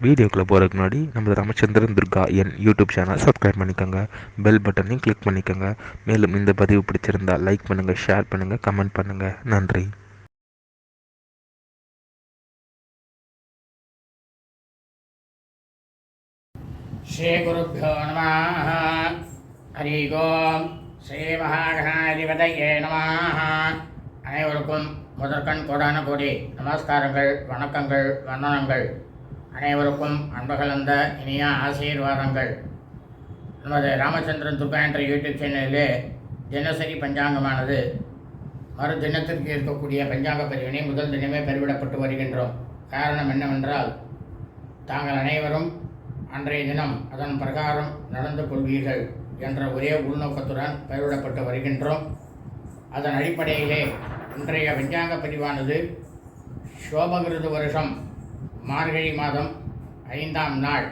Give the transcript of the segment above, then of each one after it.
வீடியோக்குள்ளே போகிறதுக்கு முன்னாடி நம்ம ராமச்சந்திரன் துர்கா என் யூடியூப் சேனல் சப்ஸ்கிரைப் பண்ணிக்கோங்க. பெல் பட்டனையும் கிளிக் பண்ணிக்கோங்க. மேலும் இந்த பதிவு பிடிச்சிருந்தா லைக் பண்ணுங்கள் ஷேர் பண்ணுங்கள் கமெண்ட் பண்ணுங்கள் நன்றி. ஸ்ரீகுருப்போ நம. ஹரி ஓம். ஸ்ரீ மகாகணாதிபதையே நம. அனைவருக்கும் முதற்கண் கோடான கோடி நமஸ்காரங்கள் வணக்கங்கள் வந்தனங்கள். அனைவருக்கும் அன்பகலந்த இனிய ஆசீர்வாதங்கள். நமது ராமச்சந்திரன் துர்கா என்ற யூடியூப் சேனலிலே தினசரி பஞ்சாங்கமானது. மறு தினத்திற்கு இருக்கக்கூடிய பஞ்சாங்க பதிவினை முதல் தினமே பெருவிடப்பட்டு வருகின்றோம். காரணம் என்னவென்றால் தாங்கள் அனைவரும் அன்றைய தினம் அதன் பிரகாரம் நடந்து கொள்வீர்கள் என்ற ஒரே உள்நோக்கத்துடன் பெயரிடப்பட்டு வருகின்றோம். அதன் அடிப்படையிலே இன்றைய பஞ்சாங்க பதிவானது சோபகிருது வருஷம் மார்கழி மாதம் ஐந்தாம் நாள்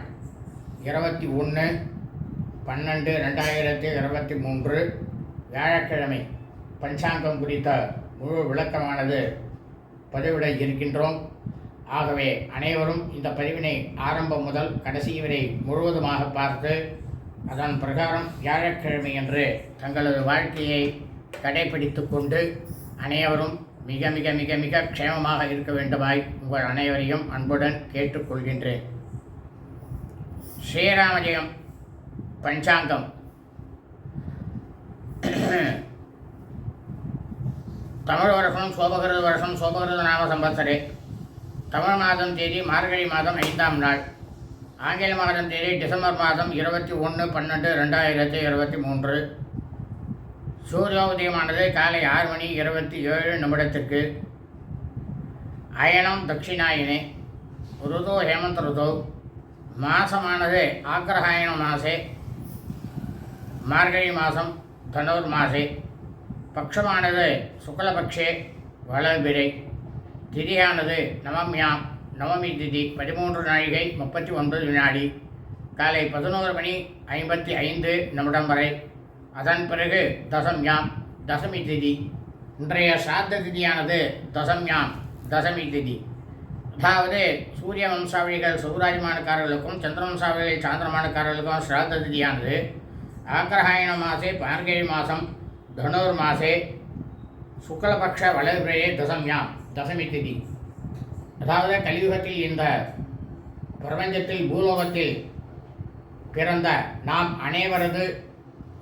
இருபத்தி ஒன்று பன்னெண்டு ரெண்டாயிரத்தி இருபத்தி மூன்று வியாழக்கிழமை. பஞ்சாங்கம் குறித்த முழு விளக்கமானது பதிவிட இருக்கின்றோம். ஆகவே அனைவரும் இந்த பதிவினை ஆரம்பம் முதல் கடைசி வரை முழுவதுமாக பார்த்து அதன் பிரகாரம் வியாழக்கிழமை என்று தங்களது வாழ்க்கையை கடைபிடித்து கொண்டு அனைவரும் மிக மிக மிக மிக க்ஷேமமாக இருக்க வேண்டுமாய் உங்கள் அனைவரையும் அன்புடன் கேட்டுக்கொள்கின்றேன். ஸ்ரீராமஜயம் பஞ்சாங்கம். தமிழ் வருஷம் சோபகிருத வருஷம் சோபகிருத நாம சம்பத்சரே. தமிழ் மாதம் தேதி மார்கழி மாதம் ஐந்தாம் நாள். ஆங்கில மாதம் தேதி டிசம்பர் மாதம் இருபத்தி ஒன்று பன்னெண்டு ரெண்டாயிரத்தி இருபத்தி மூன்று. சூரியோதயமானது காலை ஆறு மணி இருபத்தி ஏழு நிமிடத்திற்கு. அயனம் தட்சிணாயினே ருதோ ஹேமந்த் ருதோ மாசமானது ஆக்கிரகாயண மாசே மார்கழி மாதம் தனூர் மாசே பக்ஷமானது சுக்லபக்ஷே வளர்பிறை திதியானது நவம்யாம் நவமி திதி பதிமூன்று நாழிகை முப்பத்தி ஒன்பது வினாடி காலை பதினோரு மணி ஐம்பத்தி ஐந்து நிமிடம் வரை. அதன் பிறகு தசம்யாம் தசமி திதி. இன்றைய சாத்த திதியானது தசம்யாம் தசமி திதி. அதாவது சூரிய வம்சாவளிகள் சௌராஜமானக்காரர்களுக்கும் சந்திர வம்சாவளிகள் சாந்திரமானக்காரர்களுக்கும் சிராத்த திதியானது. ஆக்கிரகாயண மாசே பார்கழி மாதம் தனுர் மாசே சுக்லபக்ஷ வளர்பிறையே தசம்யாம் தசமி திதி. அதாவது கலியுகத்தில் இந்த பிரபஞ்சத்தில் பூலோகத்தில் பிறந்த நாம் அனைவரது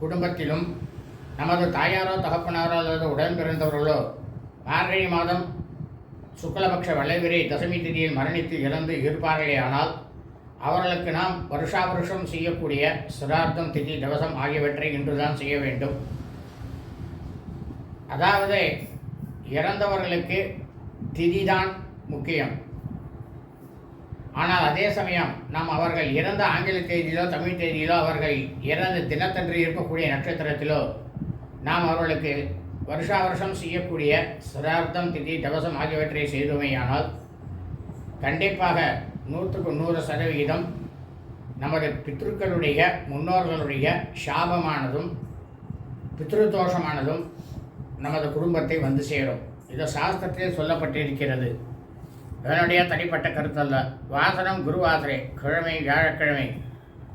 குடும்பத்திலும் நமது தாயாரோ தகப்பனாரோ அல்லது உடன் பிறந்தவர்களோ மார்கழி மாதம் சுக்லபக்ஷ வளைவிரை தசமி திதியில் மரணித்து இறந்து இருப்பார்களே ஆனால் அவர்களுக்கு நாம் வருஷா வருஷம் செய்யக்கூடிய சிரார்த்தம் திதி தவசம் ஆகியவற்றை இன்றுதான் செய்ய வேண்டும். அதாவது இறந்தவர்களுக்கு திதிதான் முக்கியம். ஆனால் அதே சமயம் நாம் அவர்கள் இறந்த ஆங்கில தேதியிலோ தமிழ் தேதியிலோ அவர்கள் இறந்த தினத்தன்று இருக்கக்கூடிய நட்சத்திரத்திலோ நாம் அவர்களுக்கு வருஷா வருஷம் செய்யக்கூடிய சிரார்த்தம் திதி தவசம் ஆகியவற்றை செய்தோமேயானால் கண்டிப்பாக நூற்றுக்கு நூறு சதவிகிதம் நமது பித்ருக்களுடைய முன்னோர்களுடைய சாபமானதும் பித்ருதோஷமானதும் நமது குடும்பத்தை வந்து சேரும். இது சாஸ்திரத்தில் சொல்லப்பட்டிருக்கிறது. என்னுடைய தனிப்பட்ட கருத்தல்ல. வாசனம் குருவாசரை கிழமை வியாழக்கிழமை.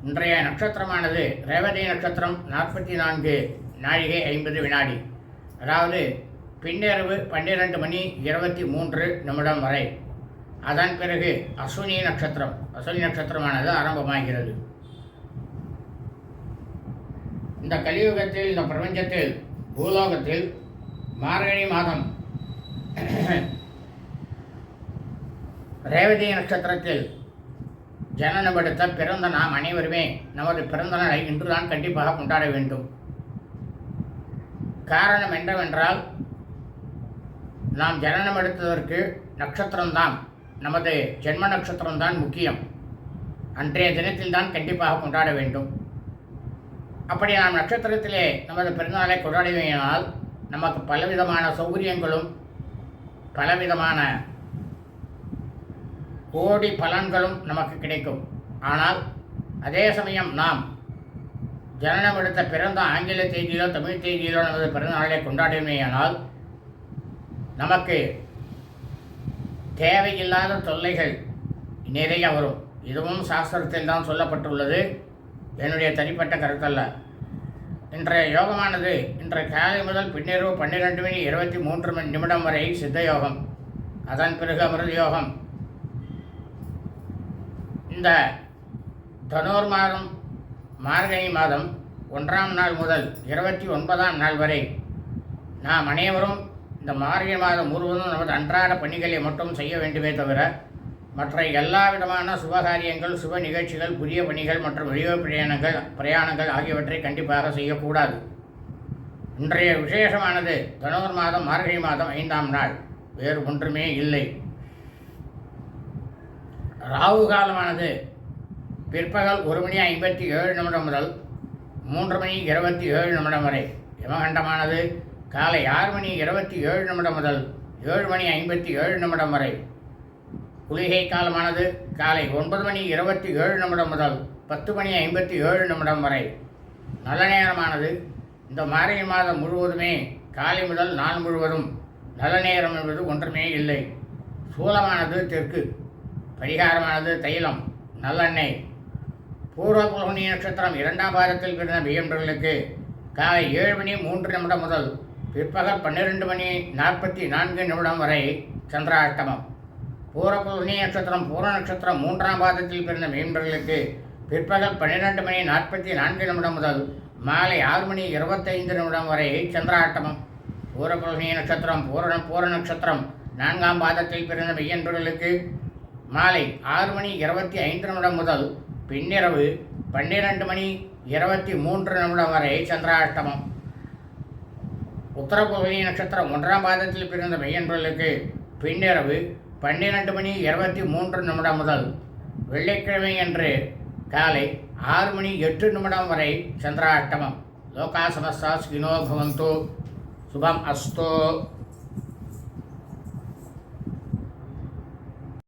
இன்றைய நட்சத்திரமானது ரேவதி நட்சத்திரம் நாற்பத்தி நான்கு நாழிகை ஐம்பது வினாடி. அதாவது பின்னிரவு பன்னிரெண்டு மணி இருபத்தி மூன்று நிமிடம் வரை. அதன் பிறகு அஸ்வினி நட்சத்திரம். அஸ்வினி நட்சத்திரமானது ஆரம்பமாகிறது. இந்த கலியுகத்தில் இந்த பிரபஞ்சத்தில் பூலோகத்தில் மார்கழி மாதம் ரேவதி நட்சத்திரத்தில் ஜனனமெடுத்த பிறந்த நாம் அனைவருமே நமது பிறந்த நாளை இன்றுதான் கண்டிப்பாக கொண்டாட வேண்டும். காரணம் என்னவென்றால் நாம் ஜனனம் எடுத்ததற்கு நட்சத்திரம்தான் நமது ஜென்ம நட்சத்திரம்தான் முக்கியம். அன்றைய தினத்தில்தான் கண்டிப்பாக கொண்டாட வேண்டும். அப்படி நாம் நட்சத்திரத்திலே நமது பிறந்தநாளை கொண்டாடுவேனால் நமக்கு பலவிதமான சௌகரியங்களும் பலவிதமான கோடி பலன்களும் நமக்கு கிடைக்கும். ஆனால் அதே சமயம் நாம் ஜனனம் எடுத்த பிறந்த ஆங்கில தேதியிலோ தமிழ் தேதியிலோ நமது பிறந்தநாளை கொண்டாடினேயானால் நமக்கு தேவையில்லாத தொல்லைகள் நிறைய வரும். இதுவும் சாஸ்திரத்தில் தான் சொல்லப்பட்டுள்ளது. என்னுடைய தனிப்பட்ட கருத்தல்ல. இன்றைய யோகமானது இன்றைய காலை முதல் பின்னிரவு பன்னிரெண்டு மணி இருபத்தி மூன்று மணி நிமிடம் வரை சித்த யோகம். அதன் பிறகு அமிர்த யோகம். இந்த தனோர் மாதம் மார்கழி மாதம் ஒன்றாம் நாள் முதல் இருபத்தி ஒன்பதாம் நாள் வரை நாம் அனைவரும் இந்த மார்கழி மாதம் முழுவதும் நமது அன்றாட பணிகளை மட்டும் செய்ய வேண்டுமே தவிர மற்ற எல்லா விதமான சுபகாரியங்கள் சுப நிகழ்ச்சிகள் புதிய பணிகள் மற்றும் வெளியூர் பிரயாணங்கள் பிரயாணங்கள் ஆகியவற்றை கண்டிப்பாக செய்யக்கூடாது. இன்றைய விசேஷமானது தனோர் மாதம் மார்கழி மாதம் ஐந்தாம் நாள். வேறு ஒன்றுமே இல்லை. ராகு காலமானது. பிற்பகல் ஒரு மணி ஐம்பத்தி ஏழு நிமிடம் முதல் மூன்று மணி இருபத்தி ஏழு நிமிடம் வரை. யமகண்டமானது காலை ஆறு மணி இருபத்தி ஏழு நிமிடம் முதல் ஏழு மணி ஐம்பத்தி ஏழு நிமிடம் வரை. குளிகை காலமானது காலை ஒன்பது மணி இருபத்தி ஏழு நிமிடம் முதல் பத்து மணி ஐம்பத்தி ஏழு நிமிடம் வரை. நல்ல நேரமானது. இந்த மார்கழி மாதம் முழுவதுமே காலை முதல் நாள் முழுவதும் நல்ல நேரம் என்பது ஒன்றுமே இல்லை. சூலமானது தெற்கு. பரிகாரமானது தைலம் நல்லெண்ணெய் பூர்வ புலகுனி நட்சத்திரம் இரண்டாம் பாதத்தில் பிறந்த பிஎம்களுக்கு காலை ஏழு மணி மூன்று நிமிடம் முதல் பிற்பகல் பன்னிரெண்டு மணி நாற்பத்தி நான்கு நிமிடம் வரை சந்திராஷ்டமம். பூரபுலகுனி நட்சத்திரம் பூர நட்சத்திரம் மூன்றாம் பாதத்தில் பிறந்த மீன்பர்களுக்கு பிற்பகல் பன்னிரெண்டு மணி நாற்பத்தி நான்கு நிமிடம் முதல் மாலை ஆறு மணி இருபத்தைந்து நிமிடம் வரை சந்திராட்டமம் பூரபுலகுனி நட்சத்திரம் பூரண பூர நட்சத்திரம் நான்காம் பாதத்தில் பிறந்த மெய்யன்பர்களுக்கு மாலை ஆறு மணி இருபத்தி ஐந்து நிமிடம் முதல் பின்னிரவு பன்னிரண்டு மணி இருபத்தி மூன்று நிமிடம் வரை சந்திராஷ்டமம். உத்தரபுலி நட்சத்திரம் ஒன்றாம் பாதத்தில் பிறந்த மையன்பர்களுக்கு பின்னிரவு பன்னிரண்டு மணி இருபத்தி மூன்று நிமிடம் முதல் வெள்ளிக்கிழமை அன்று காலை ஆறு மணி எட்டு நிமிடம் வரை சந்திராஷ்டமம். லோகா சமஸ்தா ஸ்கினோ பவந்தோ. சுபம் அஸ்தோ.